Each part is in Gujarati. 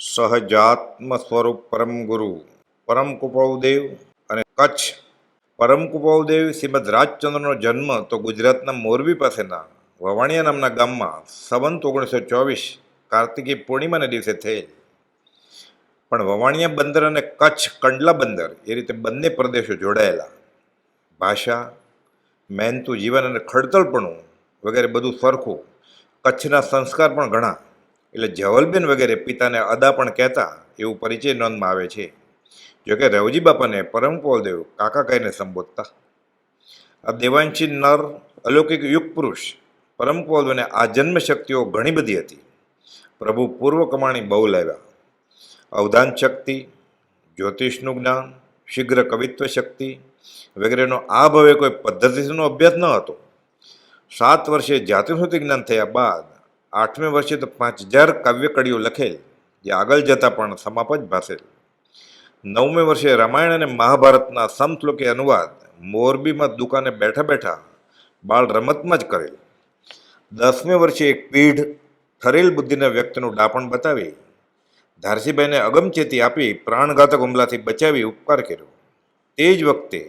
સહજાત્મ સ્વરૂપ પરમ ગુરુ પરમ કુપાવદેવ અને કચ્છ પરમ કુપાવદેવ શ્રીમદ રાજચંદ્રનો જન્મ તો ગુજરાતના મોરબી પાસેના વવાણિયા નામના ગામમાં સંવંત ઓગણીસો ચોવીસ કાર્તિકી પૂર્ણિમાના દિવસે થયેલ પણ વવાણિયા બંદર અને કચ્છ કંડલા બંદર એ રીતે બંને પ્રદેશો જોડાયેલા ભાષા મહેનતું જીવન અને ખડતલપણું વગેરે બધું સરખું કચ્છના સંસ્કાર પણ ઘણા એટલે જવલબેન વગેરે પિતાને અદા પણ કહેતા એવું પરિચય નોંધમાં આવે છે. જોકે રવજી બાપાને પરમ પોલદેવ કાકા કહીને સંબોધતા. આ દેવાંશી નર અલૌકિક યુગ પુરુષ પરમ પોલદેવને આ જન્મ શક્તિઓ ઘણી બધી હતી. પ્રભુ પૂર્વ કમાણી બહુ લાવ્યા. અવધાન શક્તિ, જ્યોતિષનું જ્ઞાન, શીઘ્ર કવિત્વ શક્તિ વગેરેનો આ ભાવે કોઈ પદ્ધતિનો અભ્યાસ ન હતો. સાત વર્ષે જાતિસ્મૃતિ જ્ઞાન થયા બાદ આઠમે વર્ષે તો પાંચ હજાર કાવ્યકળીઓ લખેલ, જે આગળ જતાં પણ સમાપ જ ભાષેલ નવમે વર્ષે રામાયણ અને મહાભારતના સમશ્લોકી અનુવાદ મોરબીમાં દુકાને બેઠા બેઠા બાળ રમતમાં જ કરેલ. દસમે વર્ષે એક પીઢ ઠરેલ બુદ્ધિના વ્યક્તિનું ડાપણ બતાવી ધારસીભાઈને અગમચેતી આપી પ્રાણઘાતક હુમલાથી બચાવી ઉપકાર કર્યો. તે જ વખતે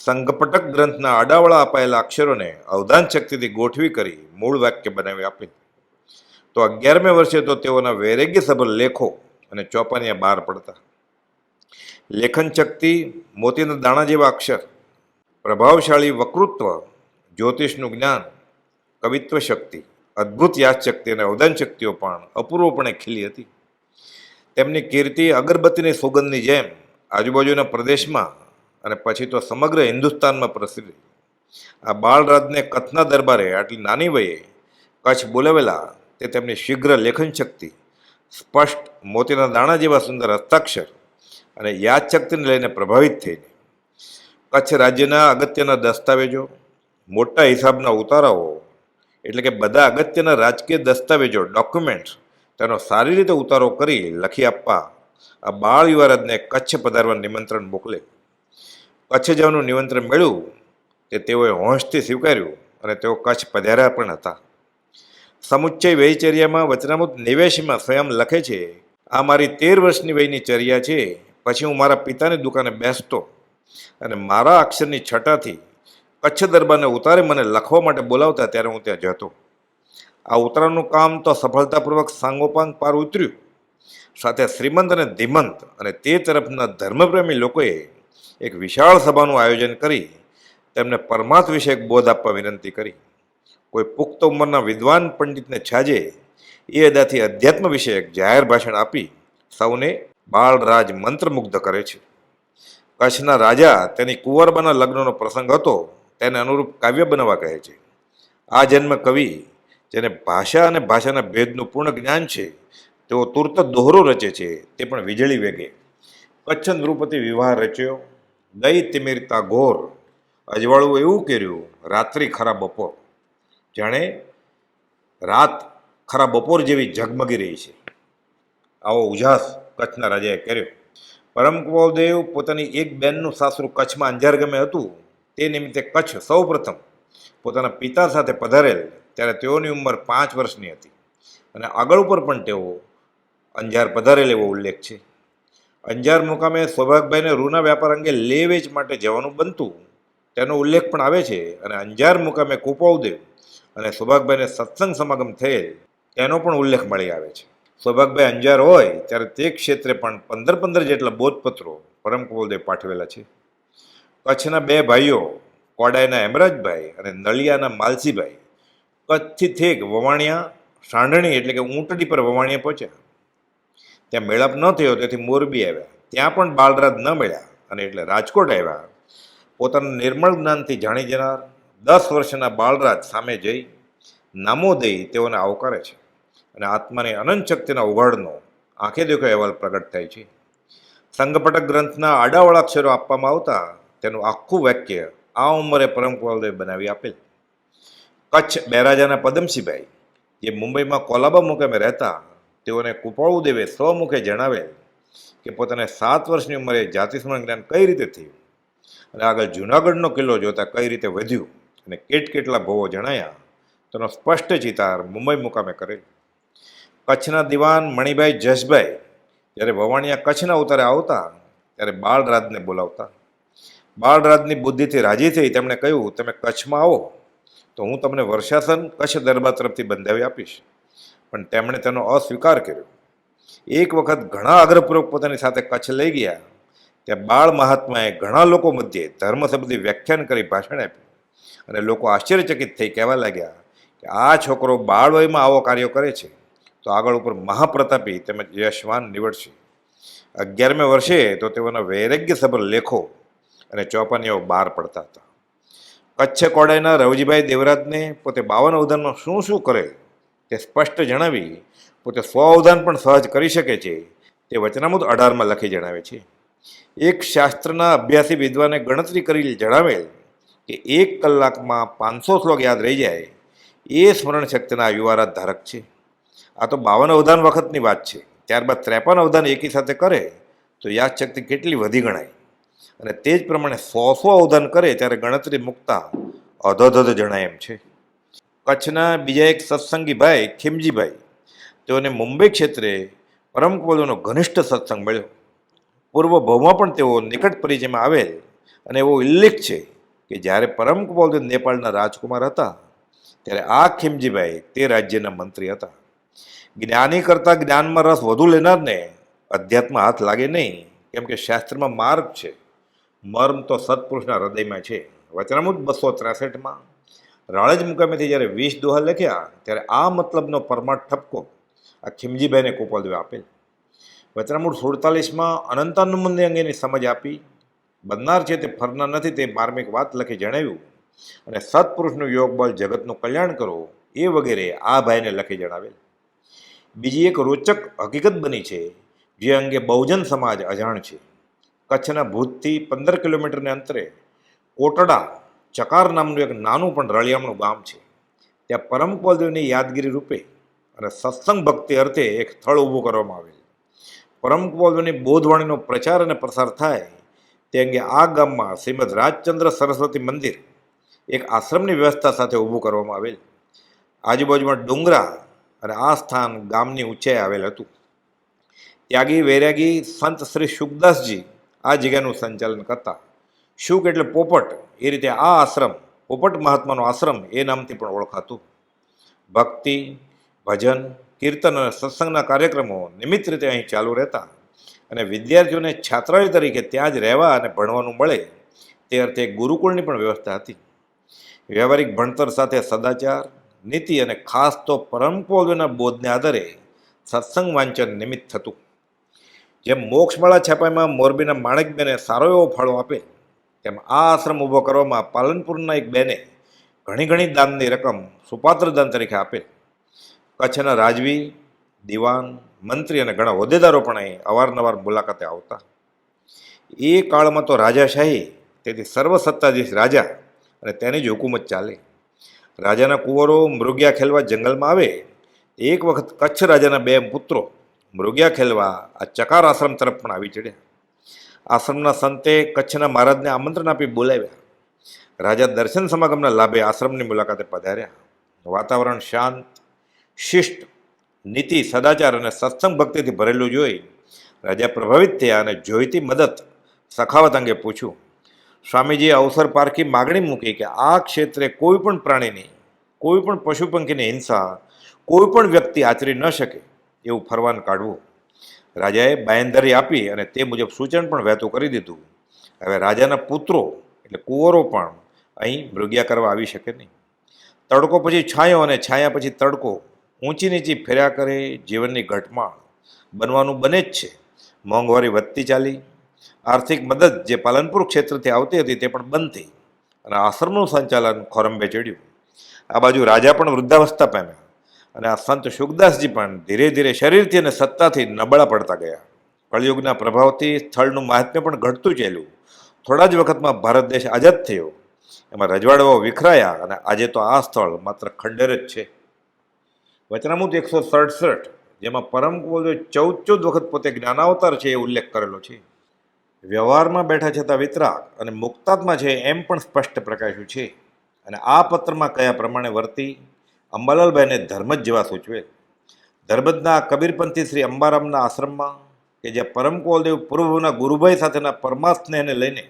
સંઘપટક ગ્રંથના આડાવળા અપાયેલા અક્ષરોને અવધાન શક્તિથી ગોઠવી કરી મૂળ વાક્ય બનાવી આપી. તો અગિયારમે વર્ષે તો તેઓના વૈરાગ્યસભર લેખો અને ચોપાનિયા બહાર પડતા. લેખન શક્તિ મોતીના દાણા જેવા અક્ષર, પ્રભાવશાળી વકૃત્વ જ્યોતિષનું જ્ઞાન, કવિત્વ શક્તિ, અદ્ભુત યાદશક્તિ અને અવદાન શક્તિઓ પણ અપૂર્વપણે ખીલી હતી. તેમની કીર્તિ અગરબત્તીની સુગંધની જેમ આજુબાજુના પ્રદેશમાં અને પછી તો સમગ્ર હિન્દુસ્તાનમાં પ્રસિદ્ધ આ બાળરાજને કચ્છના દરબારે આટલી નાની વયે કચ્છ બોલાવેલા તે તેમની શીઘ્ર લેખન શક્તિ, સ્પષ્ટ મોતીના દાણા જેવા સુંદર હસ્તાક્ષર અને યાદશક્તિને લઈને પ્રભાવિત થઈને. કચ્છ રાજ્યના અગત્યના દસ્તાવેજો, મોટા હિસાબના ઉતારાઓ, એટલે કે બધા અગત્યના રાજકીય દસ્તાવેજો ડોક્યુમેન્ટ્સ તેનો સારી રીતે ઉતારો કરી લખી આપવા આ બાળ યુવારાજને કચ્છ પધારવા નિમંત્રણ મોકલે. કચ્છ જવાનું નિમંત્રણ મળ્યું તે તેઓએ હોંશથી સ્વીકાર્યું અને તેઓ કચ્છ પધાર્યા પણ હતા. સમુચ્ચય વયચર્યામાં વચનામૃત નિવેશમાં સ્વયં લખે છે, આ મારી તેર વર્ષની વયની ચર્યા છે, પછી હું મારા પિતાની દુકાને બેસતો અને મારા અક્ષરની છટાથી કચ્છ દરબારને ઉતારે મને લખવા માટે બોલાવતા ત્યારે હું ત્યાં જતો. આ ઉતરાણનું કામ તો સફળતાપૂર્વક સાંગોપાંગ પાર ઉતર્યું. સાથે શ્રીમંત અને ધીમંત અને તે તરફના ધર્મપ્રેમી લોકોએ એક વિશાળ સભાનું આયોજન કરી તેમને પરમાર્થ વિશે એક બોધ આપવા વિનંતી કરી. કોઈ પુખ્ત ઉંમરના વિદ્વાન પંડિતને છાજે એ અદાથી અધ્યાત્મ વિષયક જાહેર ભાષણ આપી સૌને બાળરાજ મંત્રમુગ્ધ કરે છે. કચ્છના રાજા તેની કુંવરબાના લગ્નનો પ્રસંગ હતો તેને અનુરૂપ કાવ્ય બનાવવા કહે છે. આ જન્મ કવિ, જેને ભાષા અને ભાષાના ભેદનું પૂર્ણ જ્ઞાન છે, તેઓ તુરત દોહરો રચે છે, તે પણ વીજળી વેગે. કચ્છ નૃપતિ વિવાહ રચ્યો, દઈ તિમિરતા ઘોર, અજવાળું એવું કર્યું, રાત્રિ ખરા બપોર. જાણે રાત ખરા બપોર જેવી ઝગમગી રહી છે. આવો ઉજાસ કચ્છના રાજાએ કર્યો. પરમ કુંવરદેવ પોતાની એક બહેનનું સાસરું કચ્છમાં અંજાર ગમે હતું. તે નિમિત્તે કચ્છ સૌપ્રથમ પોતાના પિતા સાથે પધારેલ ત્યારે તેઓની ઉંમર પાંચ વર્ષની હતી. અને આગળ ઉપર પણ તેઓ અંજાર પધારેલ એવો ઉલ્લેખ છે. અંજાર મુકામે સૌભાગભાઈને રૂના વેપાર અંગે લે વેચ માટે જવાનું બનતું તેનો ઉલ્લેખ પણ આવે છે. અને અંજાર મુકામે કુપાવદેવ અને સૌભાગભાઈને સત્સંગ સમાગમ થયેલ તેનો પણ ઉલ્લેખ મળી આવે છે. સૌભાગભાઈ અંજાર હોય, ત્યારે તે ક્ષેત્રે પણ પંદર પંદર જેટલા બોધપત્રો પરમ કુપાવદેવ પાઠવેલા છે. કચ્છના બે ભાઈઓ, કોડાઈના હેમરાજભાઈ અને નળિયાના માલસીભાઈ, કચ્છથી થેક વવાણિયા, સાંઢણી એટલે કે ઊંટડી પર વવાણિયા પહોંચ્યા. ત્યાં મેળાપ ન થયો, તેથી મોરબી આવ્યા. ત્યાં પણ બાળરાજ ન મળ્યા અને એટલે રાજકોટ આવ્યા. પોતાના નિર્મળ જ્ઞાનથી જાણી જનાર દસ વર્ષના બાળરાજ સામે જઈ નામો દઈ તેઓને આવકારે છે. અને આત્માની અનંત શક્તિના ઉઘાડનો આંખે દેખો અહેવાલ પ્રગટ થાય છે. સંઘપટક ગ્રંથના આડાવાળા અક્ષરો આપવામાં આવતા તેનું આખું વાક્ય આ ઉંમરે પરમ કુવાલદેવ બનાવી આપેલ. કચ્છ બેરાજાના પદમસિંહભાઈ જે મુંબઈમાં કોલાબા મુકામે રહેતા, તેઓને કુપાળુદેવે સ્વમુખે જણાવેલ કે પોતાને સાત વર્ષની ઉંમરે જાતિસ્મરણ જ્ઞાન કઈ રીતે થયું? અને આગળ જૂનાગઢનો કિલ્લો જોતા કઈ રીતે વધ્યું? અને કેટ કેટલા ભવો જણાયા તેનો સ્પષ્ટ ચિતાર મુંબઈ મુકામે કરેલ. કચ્છના દિવાન મણિભાઈ જસભાઈ, જ્યારે વવાણિયા કચ્છના ઉતારે આવતા, ત્યારે બાળરાજને બોલાવતા. બાળરાજની બુદ્ધિથી રાજી થઈ તેમણે કહ્યું, તમે કચ્છમાં આવો, તો હું તમને વર્ષાસન કચ્છ દરબાર તરફથી બંધાવી આપીશ. પણ તેમણે તેનો અસ્વીકાર કર્યો. એક વખત ઘણા આગ્રહપૂર્વક પોતાની સાથે કચ્છ લઈ ગયા, ત્યાં બાળ મહાત્માએ ઘણા લોકો મધ્યે ધર્મ સંબંધી વ્યાખ્યાન કરી ભાષણ આપ્યું. અને લોકો આશ્ચર્યચકિત થઈ કહેવા લાગ્યા કે આ છોકરો બાળ વયમાં આવો કાર્યો કરે છે, તો આગળ ઉપર મહાપ્રતાપી તેમજ યશવાન નીવડશે. અગિયારમે વર્ષે તો તેઓના વૈરાગ્યસભર લેખો અને ચોપાનીઓ બહાર પડતા હતા. કચ્છ કોડાઈના રવજીભાઈ દેવરાજને પોતે બાવન અવધાનમાં શું શું કરે તે સ્પષ્ટ જણાવી પોતે સ્વ અવધાન પણ સહજ કરી શકે છે તે વચનામૃત અઢારમાં લખી જણાવે છે. એક શાસ્ત્રના અભ્યાસી વિદ્વાને ગણતરી કરી જણાવેલ કે એક કલાકમાં પાંચસો શ્લોક યાદ રહી જાય, એ સ્મરણ શક્તિના યુવારાજ ધારક છે. આ તો બાવન અવધાન વખતની વાત છે. ત્યારબાદ ત્રેપન અવધાન એકી સાથે કરે, તો યાદશક્તિ કેટલી વધી ગણાય? અને તે જ પ્રમાણે સો સો અવધાન કરે, ત્યારે ગણતરી મૂકતા અધોધધ જણાય એમ છે. કચ્છના બીજા એક સત્સંગી ભાઈ ખીમજીભાઈ, તેઓને મુંબઈ ક્ષેત્રે પરમ કવલોનો ઘનિષ્ઠ સત્સંગ મળ્યો. પૂર્વ ભાવમાં પણ તેઓ નિકટ પરિચયમાં આવેલ અને એવો ઉલ્લેખ છે કે જ્યારે પરમ કમલદેવ નેપાળના રાજકુમાર હતા, ત્યારે આ ખીમજીભાઈ તે રાજ્યના મંત્રી હતા. જ્ઞાની કરતાં જ્ઞાનમાં રસ વધુ લેનારને અધ્યાત્મ હાથ લાગે નહીં, કેમ કે શાસ્ત્રમાં માર્ગ છે. મર્મ તો સત્પુરુષના હૃદયમાં છે. વચનામૃત બસો ત્રેસઠમાં રાળજ મુકામેથી જ્યારે વીસ દોહા લખ્યા, ત્યારે આ મતલબનો પરમાર્થ ઠપકો આ ખીમજીભાઈને કોપલદેવે આપેલ. વચનામૂળ સુડતાલીસમાં અનંતાનુમંદે અંગેની સમજ આપી બનનાર છે તે ફરનાર નથી, તે માર્મિક વાત લખી જણાવ્યું. અને સત્પુરુષનું યોગ બળ જગતનું કલ્યાણ કરો, એ વગેરે આ ભાઈને લખી જણાવેલ. બીજી એક રોચક હકીકત બની છે, જે અંગે બહુજન સમાજ અજાણ છે. કચ્છના ભૂતથી પંદર કિલોમીટરને અંતરે કોટડા, ચકાર નામનું એક નાનું પણ રળિયામણું ગામ છે. ત્યાં પરમ કુલદેવની યાદગીરી રૂપે અને સત્સંગ ભક્તિ અર્થે એક સ્થળ ઊભું કરવામાં આવેલ. પરમ કુલદેવની બોધવાણીનો પ્રચાર અને પ્રસાર થાય તે અંગે આ ગામમાં શ્રીમદ રાજચંદ્ર સરસ્વતી મંદિર એક આશ્રમની વ્યવસ્થા સાથે ઊભું કરવામાં આવેલ. આજુબાજુમાં ડુંગરા અને આ સ્થાન ગામની ઊંચાઈ આવેલ હતું. ત્યાગી, વૈરાગી સંત શ્રી સુખદાસજી આ જગ્યાનું સંચાલન કરતા. શુક એટલે પોપટ. એ રીતે આ આશ્રમ, પોપટ મહાત્માનો આશ્રમ એ નામથી પણ ઓળખાતું. ભક્તિ, ભજન, કીર્તન અને સત્સંગના કાર્યક્રમો નિમિત્ત રીતે અહીં ચાલુ રહેતા. અને વિદ્યાર્થીઓને છાત્રાલય તરીકે ત્યાં જ રહેવા અને ભણવાનું મળે તે અર્થે ગુરુકુળની પણ વ્યવસ્થા હતી. વ્યવહારિક ભણતર સાથે સદાચાર, નીતિ અને ખાસ તો પરમપોલના બોધને આધારે સત્સંગ વાંચન નિમિત્ત થતું. જેમ મોક્ષમાળા છાપામાં મોરબીના માણેકબેને સારો એવો ફાળો આપે, તેમ આ આશ્રમ ઊભો કરવામાં પાલનપુરના એક બેને ઘણી ઘણી દાનની રકમ સુપાત્ર દાન તરીકે આપે. કચ્છના રાજવી દિવાન મંત્રી અને ઘણા હોદ્દેદારો પણ અહીં અવારનવાર મુલાકાતે આવતા. એ કાળમાં તો રાજાશાહી, તેથી સર્વસત્તાધીશ રાજા અને તેની જ હુકુમત ચાલે. રાજાના કુંવરો મૃગ્યા ખેલવા જંગલમાં આવે. એક વખત કચ્છ રાજાના બે પુત્રો મૃગ્યા ખેલવા આ ચકાર આશ્રમ તરફ પણ આવી ચડ્યા. આશ્રમના સંતે કચ્છના મહારાજને આમંત્રણ આપી બોલાવ્યા. રાજા દર્શન સમાગમના લાભે આશ્રમની મુલાકાતે પધાર્યા. વાતાવરણ શાંત, શિષ્ટ નીતિ, સદાચાર અને સત્સંગ ભક્તિથી ભરેલું જોઈ રાજા પ્રભાવિત થયા અને જોઈતી મદદ સખાવત અંગે પૂછ્યું, સ્વામીજીએ અવસર પારખી માગણી મૂકી કે આ ક્ષેત્રે કોઈ પણ પ્રાણીની, કોઈ પણ પશુ પંખીની હિંસા, કોઈ પણ વ્યક્તિ આચરી ન શકે એવું ફરવાન કાઢવું. રાજાએ બાયંદરી આપી અને તે મુજબ સૂચન પણ વહેતું કરી દીધું, હવે રાજાના પુત્રો એટલે કુંવરો પણ અહીં મૃગ્યા કરવા આવી શકે નહીં. તડકો પછી છાંયો અને છાયા પછી તડકો ઊંચી નીચી ફેર્યા કરે, જીવનની ઘટમાળ બનવાનું બને જ છે. મોંઘવારી વધતી ચાલી, આર્થિક મદદ જે પાલનપુર ક્ષેત્રથી આવતી હતી તે પણ બંધ થઈ અને આશ્રમનું સંચાલન ખોરંબે ચડ્યું. આ બાજુ રાજા પણ વૃદ્ધાવસ્થા પામ્યા અને આ સંત સુખદાસજી પણ ધીરે ધીરે શરીરથી અને સત્તાથી નબળા પડતા ગયા. કળિયુગના પ્રભાવથી સ્થળનું મહાત્મ્ય પણ ઘટતું ચાલ્યું. થોડા જ વખતમાં ભારત દેશ આઝાદ થયો. એમાં રજવાડાઓ વિખરાયા અને આજે તો આ સ્થળ માત્ર ખંડેર જ છે. વચનામૃત એકસો સડસઠ, જેમાં પરમ કુંવરે ચૌદ ચૌદ વખત પોતે જ્ઞાનાવતાર છે એ ઉલ્લેખ કરેલો છે. વ્યવહારમાં બેઠા છતાં વિતરાગ અને મુક્તાત્મા છે એમ પણ સ્પષ્ટ પ્રકાશ્યું છે. અને આ પત્રમાં કયા પ્રમાણે વર્તી? અંબાલાલભાઈને ધર્મ જ જેવા સૂચવે. ધર્મજના કબીરપંથી શ્રી અંબારામના આશ્રમમાં, કે જ્યાં પરમ કુળદેવ પૂર્વના ગુરુભાઈ સાથેના પરમાસ્નેહને લઈને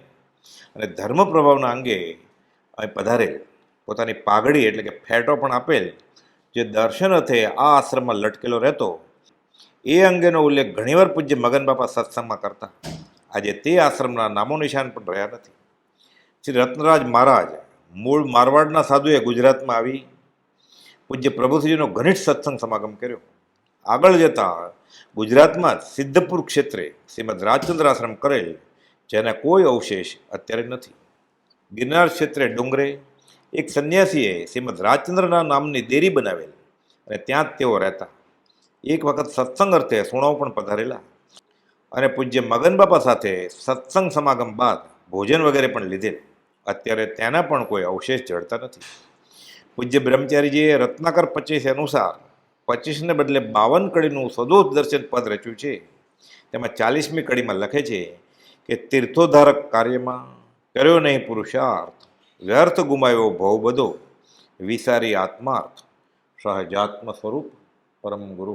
અને ધર્મ પ્રભાવના અંગે પધારેલ. પોતાની પાઘડી એટલે કે ફેટો પણ આપેલ જે દર્શન આ આશ્રમમાં લટકેલો રહેતો, એ અંગેનો ઉલ્લેખ ઘણીવાર પૂજ્ય મગન બાપા સત્સંગમાં કરતા. આજે તે આશ્રમના નામો નિશાન પણ રહ્યા નથી. શ્રી રત્નરાજ મહારાજ મૂળ મારવાડના સાધુએ ગુજરાતમાં આવી પૂજ્ય પ્રભુશ્રીનો ઘનિષ્ઠ સત્સંગ સમાગમ કર્યો. આગળ જતા ગુજરાતમાં સિદ્ધપુર ક્ષેત્રે શ્રીમદ રાજચંદ્ર આશ્રમ કરેલ, જેના કોઈ અવશેષ અત્યારે નથી. ગિરનાર ક્ષેત્રે ડુંગરે એક સંન્યાસીએ શ્રીમદ રાજચંદ્રના નામની દેરી બનાવેલ અને ત્યાં જ તેઓ રહેતા. એક વખત સત્સંગ અર્થે સુણાવ પણ પધારેલા અને પૂજ્ય મગન બાપા સાથે સત્સંગ સમાગમ બાદ ભોજન વગેરે પણ લીધેલ. અત્યારે તેના પણ કોઈ અવશેષ જળતા નથી. પૂજ્ય બ્રહ્મચારીજીએ રત્નાકર પચીસ અનુસાર પચીસને બદલે બાવન કડીનું સદોષ દર્શન પદ રચ્યું છે. તેમાં ચાલીસમી કડીમાં લખે છે કે તીર્થોધારક કાર્યમાં કર્યો નહીં પુરુષાર્થ. વ્યર્થ ગુમાવ્યો ભવ બધો વિસારી આત્માર્થ સહજાત્મ સ્વરૂપ પરમ ગુરુ.